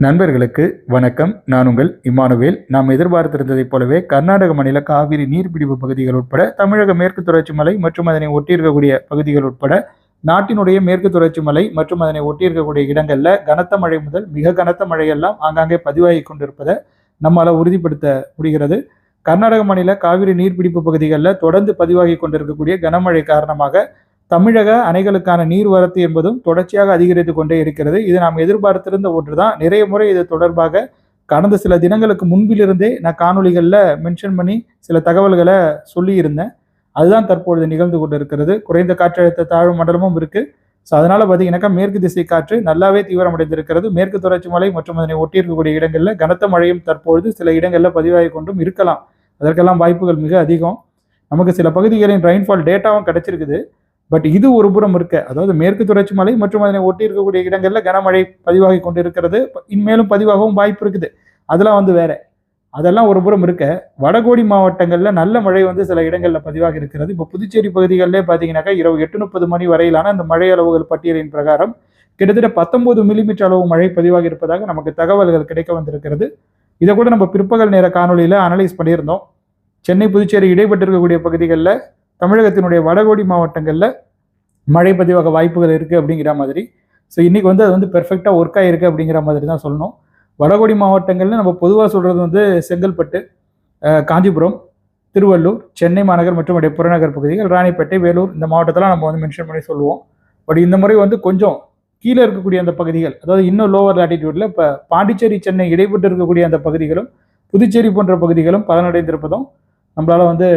நண்பர்களுக்கு வணக்கம். நான் உங்கள் இமானுவேல். நாம் எதிர்பார்த்திருந்ததைப் போலவே கர்நாடக மாநில காவிரி நீர்பிடிப்பு பகுதிகள் உட்பட தமிழக மேற்கு தொடர்ச்சி மலை மற்றும் அதனை ஒட்டியிருக்கக்கூடிய பகுதிகள் உட்பட நாட்டினுடைய மேற்கு தொடர்ச்சி மலை மற்றும் அதனை ஒட்டியிருக்கக்கூடிய இடங்களில் கனத்த மழை முதல் மிக கனத்த மழையெல்லாம் ஆங்காங்கே பதிவாகி கொண்டிருப்பதை நம்மால் உறுதிப்படுத்த முடிகிறது. கர்நாடக மாநில காவிரி நீர்பிடிப்பு பகுதிகளில் தொடர்ந்து பதிவாகி கொண்டிருக்கக்கூடிய கனமழை காரணமாக தமிழக அணைகளுக்கான நீர்வரத்து என்பதும் தொடர்ச்சியாக அதிகரித்து கொண்டே இருக்கிறது. இது நாம் எதிர்பார்த்திருந்த ஒன்று தான் நிறைய முறை இது தொடர்பாக கடந்த சில தினங்களுக்கு முன்பிலிருந்தே நான் காணொளிகளில் மென்ஷன் பண்ணி சில தகவல்களை சொல்லியிருந்தேன். அதுதான் தற்பொழுது நிகழ்ந்து கொண்டு இருக்கிறது குறைந்த காற்றழுத்த தாழ்வு மண்டலமும் இருக்கு. ஸோ அதனால் பார்த்தீங்கன்னாக்கா மேற்கு திசை காற்று நல்லாவே தீவிரமடைந்திருக்கிறது. மேற்கு தொடர்ச்சி மலை மற்றும் அதனை ஒட்டியிருக்கக்கூடிய இடங்களில் கனத்த மழையும் தற்பொழுது சில இடங்களில் பதிவாகி கொண்டும் இருக்கலாம். அதற்கெல்லாம் வாய்ப்புகள் மிக அதிகம். நமக்கு சில பகுதிகளின் ரெயின்ஃபால் டேட்டாவும் கிடைச்சிருக்குது. பட் இது ஒரு புறம் இருக்க. அதாவது மேற்கு தொடர்ச்சி மலை மற்றும் அதனை ஒட்டி இருக்கக்கூடிய இடங்களில் கனமழை பதிவாகி கொண்டு இருக்கிறது இன்மேலும் பதிவாகவும் வாய்ப்பு இருக்குது. அதெல்லாம் வந்து வேற. அதெல்லாம் ஒரு புறம் இருக்க. வடகோடி மாவட்டங்களில் நல்ல மழை வந்து சில இடங்களில் பதிவாக இருக்கிறது. இப்போ புதுச்சேரி பகுதிகளிலே பார்த்தீங்கன்னாக்கா இரவு எட்டு முப்பது மணி வரையிலான அந்த மழை அளவுகள் பட்டியலின் பிரகாரம் கிட்டத்தட்ட பத்தொன்பது மில்லிமீட்டர் அளவு மழை பதிவாக இருப்பதாக நமக்கு தகவல்கள் கிடைக்க வந்திருக்கிறது. இதை கூட நம்ம பிற்பகல் நேர காணொலியில் அனலைஸ் பண்ணியிருந்தோம். சென்னை புதுச்சேரி இடைப்பட்டிருக்கக்கூடிய பகுதிகளில் தமிழகத்தினுடைய வடகோடி மாவட்டங்களில் மழை பதிவாக வாய்ப்புகள் இருக்குது அப்படிங்கிற மாதிரி. ஸோ இன்றைக்கி வந்து அது வந்து பெர்ஃபெக்டாக ஒர்க் ஆகிருக்கு அப்படிங்கிற மாதிரி தான் சொல்லணும். வடகோடி மாவட்டங்களில் நம்ம பொதுவாக சொல்கிறது வந்து செங்கல்பட்டு காஞ்சிபுரம் திருவள்ளூர் சென்னை மாநகர் மற்றும் உடைய புறநகர் பகுதிகள் ராணிப்பேட்டை வேலூர் இந்த மாவட்டத்தெல்லாம் நம்ம வந்து மென்ஷன் பண்ணி சொல்லுவோம். பட் இந்த முறை வந்து கொஞ்சம் கீழே இருக்கக்கூடிய அந்த பகுதிகள் அதாவது இன்னும் லோவர் லாட்டிடியூடில் இப்போ பாண்டிச்சேரி சென்னை இடைப்பட்டு இருக்கக்கூடிய அந்த பகுதிகளும் புதுச்சேரி போன்ற பகுதிகளும் பலனடைந்திருப்பதும் நம்மளால் வந்து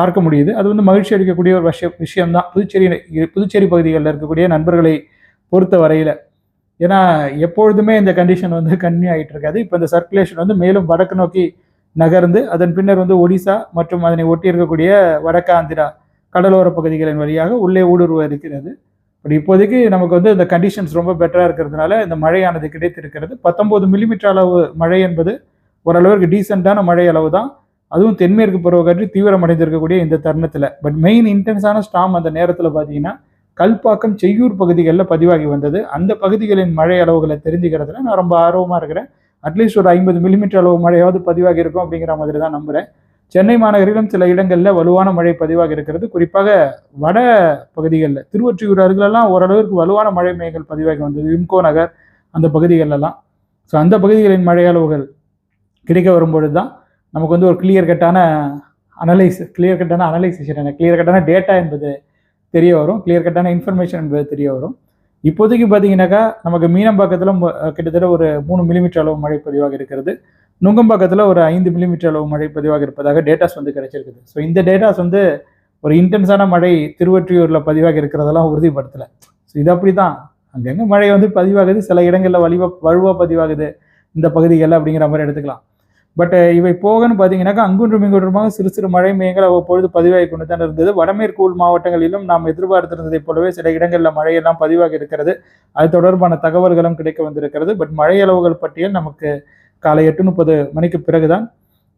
பார்க்க முடியுது. அது வந்து மகிழ்ச்சி அளிக்கக்கூடிய ஒரு விஷயம் விஷயம்தான். புதுச்சேரி புதுச்சேரி பகுதிகளில் இருக்கக்கூடிய நண்பர்களை பொறுத்த வரையில். ஏன்னா எப்பொழுதுமே இந்த கண்டிஷன் வந்து கன்னியூ ஆகிட்டு இருக்காது. இப்போ இந்த சர்க்குலேஷன் வந்து மேலும் வடக்கு நோக்கி நகர்ந்து அதன் பின்னர் வந்து ஒடிசா மற்றும் அதனை ஒட்டி இருக்கக்கூடிய வடக்கு ஆந்திரா கடலோர பகுதிகளின் வழியாக உள்ளே ஊடுருவ இருக்கிறது. பட் இப்போதைக்கு நமக்கு வந்து இந்த கண்டிஷன்ஸ் ரொம்ப பெட்டராக இருக்கிறதுனால இந்த மழையானது கிடைத்திருக்கிறது. பத்தொம்போது மில்லிமீட்டர் அளவு மழை என்பது ஓரளவுக்கு டீசெண்டான மழை அளவு தான் அதுவும் தென்மேற்கு பருவக்காற்று தீவிரமடைந்திருக்கக்கூடிய இந்த தருணத்தில். பட் மெயின் இன்டென்ஸான ஸ்டாம் அந்த நேரத்தில் பார்த்தீங்கன்னா கல்பாக்கம் செய்யூர் பகுதிகளில் பதிவாகி வந்தது. அந்த பகுதிகளின் மழை அளவுகளை தெரிஞ்சுக்கிறதுல நான் ரொம்ப ஆர்வமாக இருக்கிறேன். அட்லீஸ்ட் ஒரு ஐம்பது மில்லிமீட்டர் அளவு மழையாவது பதிவாகி இருக்கும் அப்படிங்கிற மாதிரி தான் நம்புகிறேன் சென்னை மாநகரிலும் சில இடங்களில் வலுவான மழை பதிவாகி இருக்கிறது. குறிப்பாக வட பகுதிகளில் திருவொற்றியூர் அருகிலெல்லாம் ஓரளவிற்கு வலுவான மழை மேகங்கள் பதிவாகி வந்தது. விம்கோ நகர் அந்த பகுதிகளெல்லாம். ஸோ அந்த பகுதிகளின் மழை அளவுகள் கிடைக்க வரும்பொழுது தான் நமக்கு வந்து ஒரு கிளியர் கட்டான அனலைஸ் கிளியர் கட்டான அனலைசேஷன் கிளியர் கட்டான டேட்டா என்பது தெரிய வரும். கிளியர் கட்டான இன்ஃபர்மேஷன் என்பது தெரிய வரும். இப்போதைக்கு பார்த்தீங்கன்னாக்கா நமக்கு மீனம்பாக்கத்தில் கிட்டத்தட்ட ஒரு மூணு மில்லிமீட்டர் அளவு மழை பதிவாக இருக்கிறது. நுங்கம்பாக்கத்தில் ஒரு ஐந்து மில்லிமீட்டர் அளவு மழை பதிவாக இருப்பதாக டேட்டாஸ் வந்து கிடைச்சிருக்குது. ஸோ இந்த டேட்டாஸ் வந்து ஒரு இன்டென்ஸான மழை திருவொற்றியூரில் பதிவாக இருக்கிறதெல்லாம் உறுதிப்படுத்தலை. ஸோ இது அப்படி தான் அங்கங்கே மழை வந்து பதிவாகுது. சில இடங்களில் வலிவா வலுவாக பதிவாகுது. இந்த பகுதிகளில் அப்படிங்கிற மாதிரி எடுத்துக்கலாம். பட் இவை போகன்னு பார்த்தீங்கன்னாக்கா அங்குன்றும் இங்குன்றுமாக சிறு சிறு மழை மேகங்கள் அவ்வப்பொழுது பதிவாகி கொண்டு தான் இருந்தது. வடமேற்கு உள் மாவட்டங்களிலும் நாம் எதிர்பார்த்திருந்ததைப் போலவே சில இடங்களில் மழையெல்லாம் பதிவாகி இருக்கிறது. அது தொடர்பான தகவல்களும் கிடைக்க வந்திருக்கிறது. பட் மழை அளவுகள் பட்டியல் நமக்கு காலை எட்டு முப்பது மணிக்கு பிறகுதான்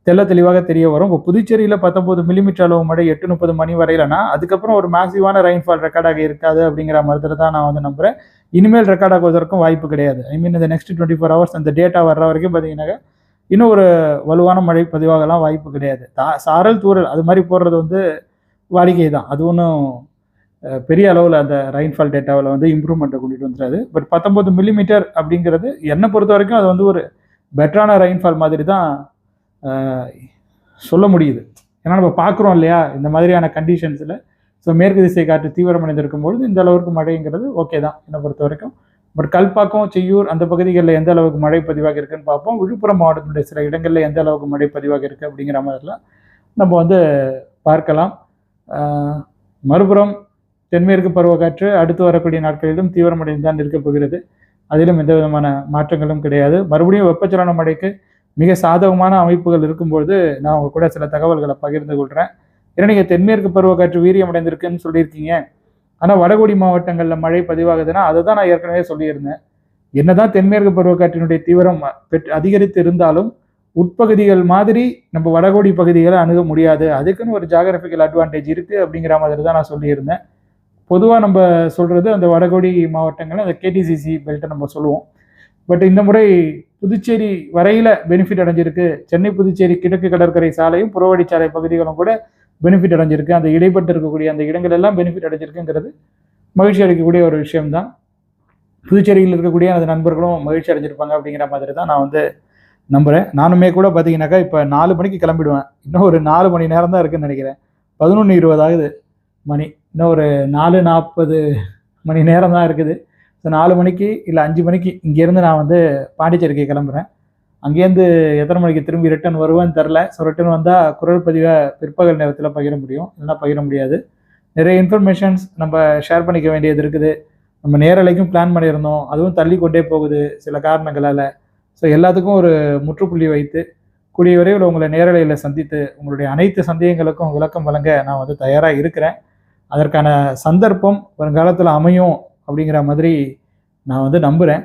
தெள்ள தெளிவாக தெரிய வரும். இப்போ புதுச்சேரியில் பத்தொம்பது மில்லிமீட்டர் அளவு மழை எட்டு முப்பது மணி வரையிலனா அதுக்கப்புறம் ஒரு மேசிவான ரெயின்ஃபால் ரெக்கார்டாக இருக்காது அப்படிங்கிற மாதிரி தான் நான் வந்து நம்புறேன். இனிமேல் ரெக்கார்ட் ஆகுவதற்கும் வாய்ப்பு கிடையாது. ஐ மீன் இந்த நெக்ஸ்ட் டுவெண்ட்டி ஃபோர் ஹவர்ஸ் அந்த டேட்டா வர்ற வரைக்கும் பார்த்தீங்கன்னாக்கா இன்னும் ஒரு வலுவான மழை பதிவாகலாம் வாய்ப்பு கிடையாது. தா சாரல் தூறல் அது மாதிரி போடுறது வந்து வாடிக்கை தான். அது ஒன்றும் பெரிய அளவில் அந்த ரெயின்ஃபால் டேட்டாவில் வந்து இம்ப்ரூவ்மெண்ட்டை கொண்டுட்டு வந்துடாது. பட் பத்தொம்பது மில்லிமீட்டர் அப்படிங்கிறது என்னை பொறுத்த வரைக்கும் அது வந்து ஒரு பெட்டரான ரெயின்ஃபால் மாதிரி தான் சொல்ல முடியுது. ஏன்னா நம்ம பார்க்குறோம் இல்லையா? இந்த மாதிரியான கண்டிஷன்ஸில் ஸோ மேற்கு திசை காற்று தீவிரமடைந்திருக்கும் பொழுது இந்த அளவுக்கு மழைங்கிறது ஓகே தான். என்னை பொறுத்த வரைக்கும் பட் கல்பாக்கம் செய்யூர் அந்த பகுதிகளில் எந்த அளவுக்கு மழை பதிவாக இருக்குன்னு பார்ப்போம். விழுப்புரம் மாவட்டத்தினுடைய சில இடங்களில் எந்த அளவுக்கு மழை பதிவாக இருக்குது அப்படிங்கிற மாதிரிலாம் நம்ம வந்து பார்க்கலாம். மறுபுறம் தென்மேற்கு பருவக்காற்று அடுத்து வரக்கூடிய நாட்களிலும் தீவிரமடைந்து தான் இருக்கப் போகிறது. அதிலும் எந்த விதமான மாற்றங்களும் கிடையாது. மறுபடியும் வெப்பச்சலன மழைக்கு மிக சாதகமான அமைப்புகள் இருக்கும்பொழுது நான் உங்கள் கூட சில தகவல்களை பகிர்ந்து கொள்கிறேன் ஏன்னா நீங்கள் தென்மேற்கு பருவக்காற்று வீரியம் அடைந்திருக்குன்னு சொல்லியிருக்கீங்க. ஆனால் வடகோடி மாவட்டங்களில் மழை பதிவாகுதுன்னா அதை தான் நான் ஏற்கனவே சொல்லியிருந்தேன். என்னதான் தென்மேற்கு பருவக்காற்றினுடைய தீவிரம் அதிகரித்து இருந்தாலும் உட்பகுதிகள் மாதிரி நம்ம வடகோடி பகுதிகளை அணுக முடியாது. அதுக்குன்னு ஒரு ஜாகிரபிக்கல் அட்வான்டேஜ் இருக்குது அப்படிங்கிற மாதிரி தான் நான் சொல்லியிருந்தேன். பொதுவாக நம்ம சொல்கிறது அந்த வடகோடி மாவட்டங்களில் அந்த கேடிசிசி பெல்ட்டை நம்ம சொல்லுவோம். பட் இந்த முறை புதுச்சேரி வரையில் பெனிஃபிட் அடைஞ்சிருக்கு. சென்னை புதுச்சேரி கிழக்கு கடற்கரை சாலையும் புறவழிச்சாலை பகுதிகளும் கூட பெனிஃபிட் அடைஞ்சிருக்கு. அந்த இடைப்பட்டு இருக்கக்கூடிய அந்த இடங்கள் எல்லாம் பெனிஃபிட் அடைஞ்சிருக்குங்கிறது மகிழ்ச்சி அளிக்கக்கூடிய ஒரு விஷயம்தான். புதுச்சேரியில் இருக்கக்கூடிய அந்த நண்பர்களும் மகிழ்ச்சி அடைஞ்சிருப்பாங்க அப்படிங்கிற மாதிரி தான் நான் வந்து நம்புகிறேன் நானுமே கூட பார்த்தீங்கன்னாக்கா இப்போ நாலு மணிக்கு கிளம்பிடுவேன். இன்னும் ஒரு நாலு மணி நேரம் தான் இருக்குன்னு நினைக்கிறேன். பதினொன்று இருபது ஆகுது மணி. இன்னும் ஒரு நாலு நாற்பது மணி நேரம் தான் இருக்குது. ஸோ நாலு மணிக்கு இல்லை அஞ்சு மணிக்கு இங்கேருந்து நான் வந்து பாண்டிச்சேரிக்கு கிளம்புறேன். அங்கேருந்து எத்தனை மணிக்கு திரும்பி ரிட்டர்ன் வருவேன்னு தெரில. ஸோ ரிட்டர்ன் வந்தால் குரல் பதிவை பிற்பகல் நேரத்தில் பகிர முடியும். இல்லைன்னா பகிர முடியாது. நிறைய இன்ஃபர்மேஷன்ஸ் நம்ம ஷேர் பண்ணிக்க வேண்டியது இருக்குது. நம்ம நேரலைக்கும் பிளான் பண்ணியிருந்தோம். அதுவும் தள்ளி கொண்டே போகுது சில காரணங்களால். ஸோ எல்லாத்துக்கும் ஒரு முற்றுப்புள்ளி வைத்து கூடிய விரைவில் உங்களை நேரலையில் சந்தித்து உங்களுடைய அனைத்து சந்தேகங்களுக்கும் விளக்கம் வழங்க நான் வந்து தயாராக இருக்கிறேன். அதற்கான சந்தர்ப்பம் வருங்காலத்தில் அமையும் அப்படிங்கிற மாதிரி நான் வந்து நம்புகிறேன்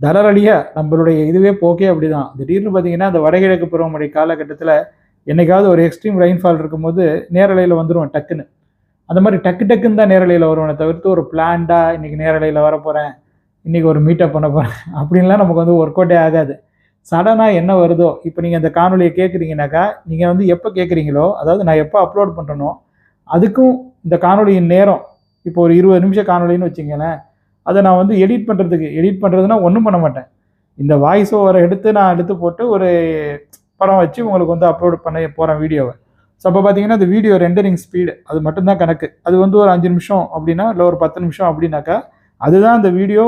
தளரலியாக நம்மளுடைய இதுவே போக்கே அப்படிதான். திடீர்னு பார்த்தீங்கன்னா அந்த வடகிழக்கு பருவமழை காலகட்டத்தில் என்றைக்காவது ஒரு எக்ஸ்ட்ரீம் ரெயின்ஃபால் இருக்கும்போது நேரலையில் வந்துடுவோம் டக்குன்னு. அந்த மாதிரி டக்கு டக்குன்னு தான் நேரலையில் வருவேனே தவிர்த்து ஒரு பிளான்டாக இன்றைக்கி நேரலையில் வர போகிறேன் இன்றைக்கி ஒரு மீட்டப் பண்ண போகிறேன் அப்படின்லாம் நமக்கு வந்து ஒர்க் அவுட்டே ஆகாது. சடனாக என்ன வருதோ இப்போ நீங்கள் இந்த காணொலியை கேட்குறீங்கனாக்கா நீங்கள் வந்து எப்போ கேட்குறீங்களோ அதாவது நான் எப்போ அப்லோட் பண்ணுறனோ அதுக்கும் இந்த காணொலியின் நேரம் இப்போ ஒரு இருபது நிமிஷம் காணொலின்னு வச்சுங்களேன் அதை நான் வந்து எடிட் பண்ணுறதுக்கு எடிட் பண்ணுறதுனா ஒன்றும் பண்ண மாட்டேன். இந்த வாய்ஸ் ஓவரை எடுத்து நான் எடுத்து போட்டு ஒரு படம் வச்சு உங்களுக்கு வந்து அப்லோட் பண்ண போகிறேன் வீடியோவை. ஸோ அப்போ பார்த்தீங்கன்னா அந்த வீடியோ ரெண்டரிங் ஸ்பீடு அது மட்டும்தான் கணக்கு. அது வந்து ஒரு அஞ்சு நிமிஷம் அப்படின்னா இல்லை ஒரு பத்து நிமிஷம் அப்படின்னாக்கா அதுதான் அந்த வீடியோ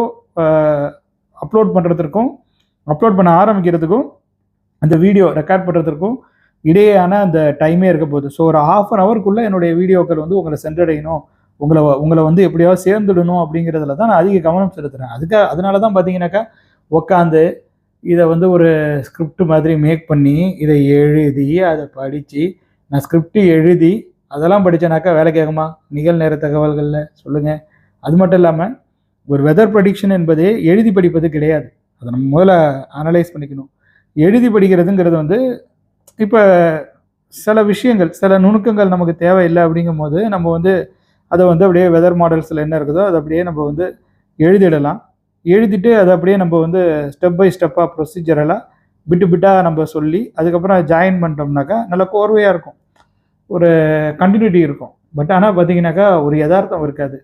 அப்லோட் பண்ணுறதுக்கும் அப்லோட் பண்ண ஆரம்பிக்கிறதுக்கும் அந்த வீடியோ ரெக்கார்ட் பண்ணுறதுக்கும் இடையேயான அந்த டைமே இருக்க போகுது. ஸோ ஒரு ஹாஃப் அன் ஹவருக்குள்ளே என்னுடைய வீடியோக்கள் வந்து உங்களை சென்றடையணும் உங்களை உங்களை வந்து எப்படியாவது சேர்ந்துடணும் அப்படிங்கிறதுல தான் நான் அதிக கவனம் செலுத்துகிறேன் அதுக்காக அதனால தான் பார்த்தீங்கன்னாக்கா உட்காந்து இதை வந்து ஒரு ஸ்கிரிப்ட் மாதிரி மேக் பண்ணி இதை எழுதி அதை படித்து நான் ஸ்கிரிப்ட் எழுதி அதெல்லாம் படித்தேனாக்கா வேலை கேட்குமா? நிகழ்நேர தகவல்களில் சொல்லுங்கள் அது மட்டும் இல்லாமல் ஒரு வெதர் ப்ரடிக்ஷன் என்பதே எழுதி படிப்பது கிடையாது. அதை நம்ம முதல்ல அனலைஸ் பண்ணிக்கணும். எழுதி படிக்கிறதுங்கிறது வந்து இப்போ சில விஷயங்கள் சில நுணுக்கங்கள் நமக்கு தேவையில்லை அப்படிங்கும் போது நம்ம வந்து அதை வந்து அப்படியே வெதர் மாடல்ஸில் என்ன இருக்குதோ அதை அப்படியே நம்ம வந்து எழுதிடலாம். எழுதிட்டு அதை அப்படியே நம்ம வந்து ஸ்டெப் பை ஸ்டெப்பாக ப்ரொசீஜரெல்லாம் பிட்டு பிட்டாக நம்ம சொல்லி அதுக்கப்புறம் ஜாயின் பண்ணிட்டோம்னாக்கா நல்லா கோர்வையாக இருக்கும். ஒரு கண்டினியூட்டி இருக்கும். பட் ஆனால் பார்த்தீங்கன்னாக்கா ஒரு யதார்த்தம் இருக்காது.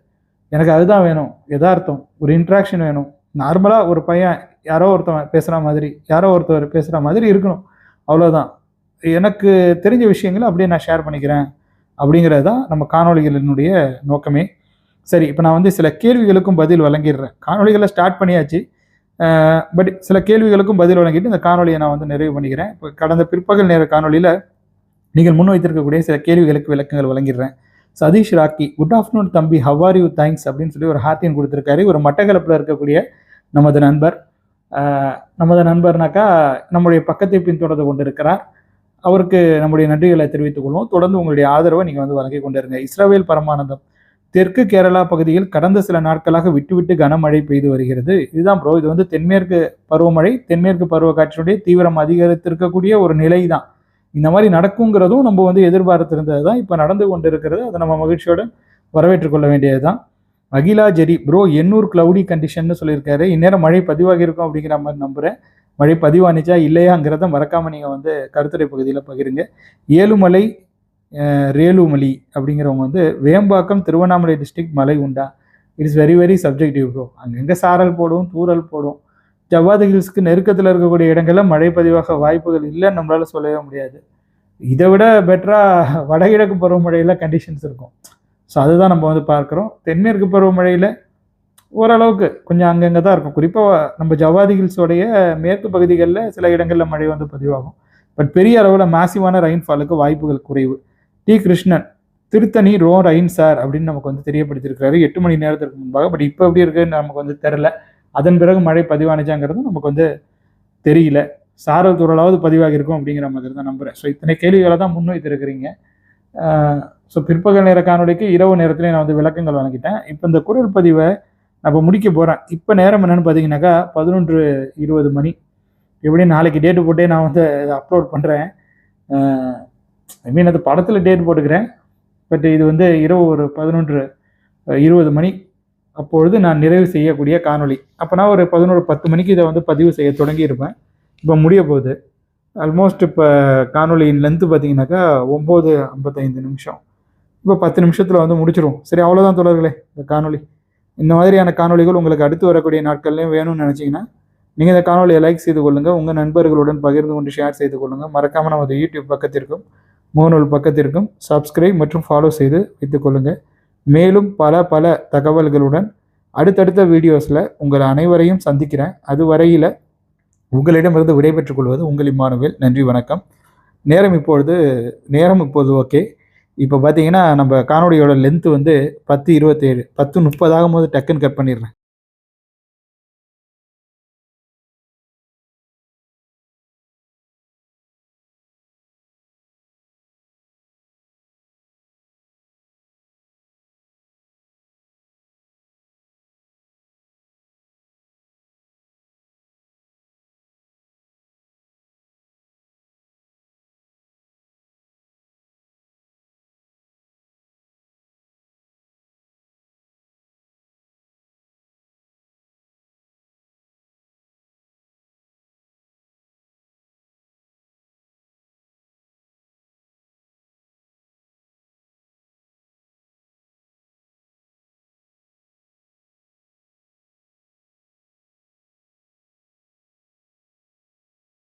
எனக்கு அதுதான் வேணும். யதார்த்தம். ஒரு இன்ட்ராக்ஷன் வேணும். நார்மலாக ஒரு பையன் யாரோ ஒருத்தவன் பேசுகிற மாதிரி யாரோ ஒருத்தவர் பேசுகிற மாதிரி இருக்கணும். அவ்வளோதான் எனக்கு தெரிஞ்ச விஷயங்களை அப்படியே நான் ஷேர் பண்ணிக்கிறேன். அப்படிங்கிறது தான் நம்ம காணொலிகளினுடைய நோக்கமே. சரி இப்போ நான் வந்து சில கேள்விகளுக்கும் பதில் வழங்கிடுறேன். காணொலிகளை ஸ்டார்ட் பண்ணியாச்சு. பட் சில கேள்விகளுக்கும் பதில் வழங்கிட்டு இந்த காணொலியை நான் வந்து நிறைவு பண்ணிக்கிறேன். இப்போ கடந்த பிற்பகல் நேர காணொலியில் நீங்கள் முன்வைத்திருக்கக்கூடிய சில கேள்விகளுக்கு விளக்கங்கள் வழங்கிடுறேன். சதீஷ் ராக்கி குட் ஆஃப்டர்நூன் தம்பி ஹவார் யூ தேங்க்ஸ் அப்படின்னு சொல்லி ஒரு ஹார்ட்டின் கொடுத்துருக்காரு. ஒரு மட்டக்களப்பில் இருக்கக்கூடிய நமது நண்பர். நமது நண்பர்னாக்கா நம்முடைய பக்கத்தை பின்தொடர்ந்து கொண்டிருக்கிறார். அவருக்கு நம்முடைய நன்றிகளை தெரிவித்துக் கொள்வோம். தொடர்ந்து உங்களுடைய ஆதரவை நீங்கள் வந்து வழங்கிக் கொண்டிருங்க. இஸ்ரவேல் பரமானந்தம். தெற்கு கேரளா பகுதியில் கடந்த சில நாட்களாக விட்டுவிட்டு கனமழை பெய்து வருகிறது. இதுதான் ப்ரோ இது வந்து தென்மேற்கு பருவமழை தென்மேற்கு பருவ காற்றினுடைய தீவிரம் அதிகரித்திருக்கக்கூடிய ஒரு நிலை தான் இந்த மாதிரி நடக்குங்கிறதும் நம்ம வந்து எதிர்பார்த்திருந்தது தான் இப்போ நடந்து கொண்டு இருக்கிறது அதை நம்ம மகிழ்ச்சியோட வரவேற்றுக் கொள்ள வேண்டியது தான் Akila Jerry bro Ennore cloudy கண்டிஷன்னு சொல்லியிருக்காரு. இந்நேரம் மழை பதிவாகி இருக்கும் அப்படிங்கிற மாதிரி நம்புகிறேன் மழை பதிவானிச்சா இல்லையாங்கிறத மறக்காமல் நீங்கள் வந்து கருத்துரை பகுதியில் பகிருங்க. ஏழுமலை ரேலுமலி அப்படிங்கிறவங்க வந்து வேம்பாக்கம் திருவண்ணாமலை டிஸ்ட்ரிக்ட் மலை உண்டா? It's very very subjective bro அங்கங்கே சாரல் போடும் தூரல் போடும். ஜவ்வாது ஹில்ஸ்க்கு நெருக்கத்தில் இருக்கக்கூடிய இடங்களில் மழை பதிவாக வாய்ப்புகள் இல்லைன்னு நம்மளால சொல்லவே முடியாது. இதை விட பெட்டராக வடகிழக்கு பருவமழையில் கண்டிஷன்ஸ் இருக்கும். ஸோ அதுதான் நம்ம வந்து பார்க்குறோம். தென்மேற்கு பருவமழையில் ஓரளவுக்கு கொஞ்சம் அங்கங்கே தான் இருக்கும். குறிப்பாக நம்ம ஜவாதி ஹில்ஸோடைய மேற்கு பகுதிகளில் சில இடங்களில் மழை வந்து பதிவாகும். பட் பெரிய அளவில் மேசிவான ரெயின்ஃபாலுக்கு வாய்ப்புகள் குறைவு. டி கிருஷ்ணன் திருத்தணி ரோ ரெயின் சார் அப்படின்னு நமக்கு வந்து தெரியப்படுத்தியிருக்காரு எட்டு மணி நேரத்திற்கு முன்பாக. பட் இப்போ எப்படி இருக்குன்னு நமக்கு வந்து தெரில அதன் பிறகு மழை பதிவானுச்சாங்கிறது நமக்கு வந்து தெரியல. சாரல் துறலாவது பதிவாகி இருக்கும் அப்படிங்கிற மாதிரி தான் நம்புகிறேன் ஸோ இத்தனை கேள்விகளை தான் முன்வைத்திருக்கிறீங்க ஸோ பிற்பகல் நேர காணொலிக்கு இரவு நேரத்திலே நான் வந்து விளக்கங்கள் வழங்கிட்டேன். இப்போ இந்த குரல் பதிவை நான் இப்போ முடிக்க போகிறேன் இப்போ நேரம் என்னென்னு பார்த்தீங்கன்னாக்கா பதினொன்று இருபது மணி. எப்படியும் நாளைக்கு டேட்டு போட்டே நான் வந்து அப்லோட் பண்ணுறேன் ஐ மீன் அது படத்தில் டேட் போட்டுக்கிறேன். பட் இது வந்து இரவு ஒரு பதினொன்று இருபது மணி. அப்பொழுது நான் நிறைவு செய்யக்கூடிய காணொளி. அப்போனா ஒரு பதினோரு பத்து மணிக்கு இதை வந்து பதிவு செய்ய தொடங்கியிருப்பேன் இப்போ முடிய போகுது. ஆல்மோஸ்ட் இப்போ காணொலியின் லென்த்து பார்த்தீங்கன்னாக்கா ஒம்பது ஐம்பத்தைந்து நிமிஷம். இப்போ பத்து நிமிஷத்தில் வந்து முடிச்சிடுவோம் சரி அவ்வளோதான் தொடர்களே இந்த காணொலி இந்த மாதிரியான காணொளிகள் உங்களுக்கு அடுத்து வரக்கூடிய நாட்கள்லையும் வேணும்னு நினச்சிங்கன்னா நீங்கள் இந்த காணொலியை லைக் செய்து கொள்ளுங்கள் உங்கள் நண்பர்களுடன் பகிர்ந்து கொண்டு ஷேர் செய்து கொள்ளுங்கள் மறக்காமல் நமது யூடியூப் பக்கத்திற்கும் முகநூல் பக்கத்திற்கும் சப்ஸ்கிரைப் மற்றும் ஃபாலோ செய்து வைத்துக் கொள்ளுங்கள் மேலும் பல பல தகவல்களுடன் அடுத்தடுத்த வீடியோஸில் உங்கள் அனைவரையும் சந்திக்கிறேன். அது வரையில் உங்களிடமிருந்து விடைபெற்றுக் கொள்வது உங்கள் இம்மானுவேல். நன்றி வணக்கம். நேரம் இப்பொழுது நேரம் இப்போது ஓகே இப்போ பார்த்தீங்கன்னா நம்ம காணொலியோட லென்த்து வந்து பத்து இருபத்தேழு பத்து முப்பதாகும் போது டக்குன்னு கட் பண்ணிடுறேன்.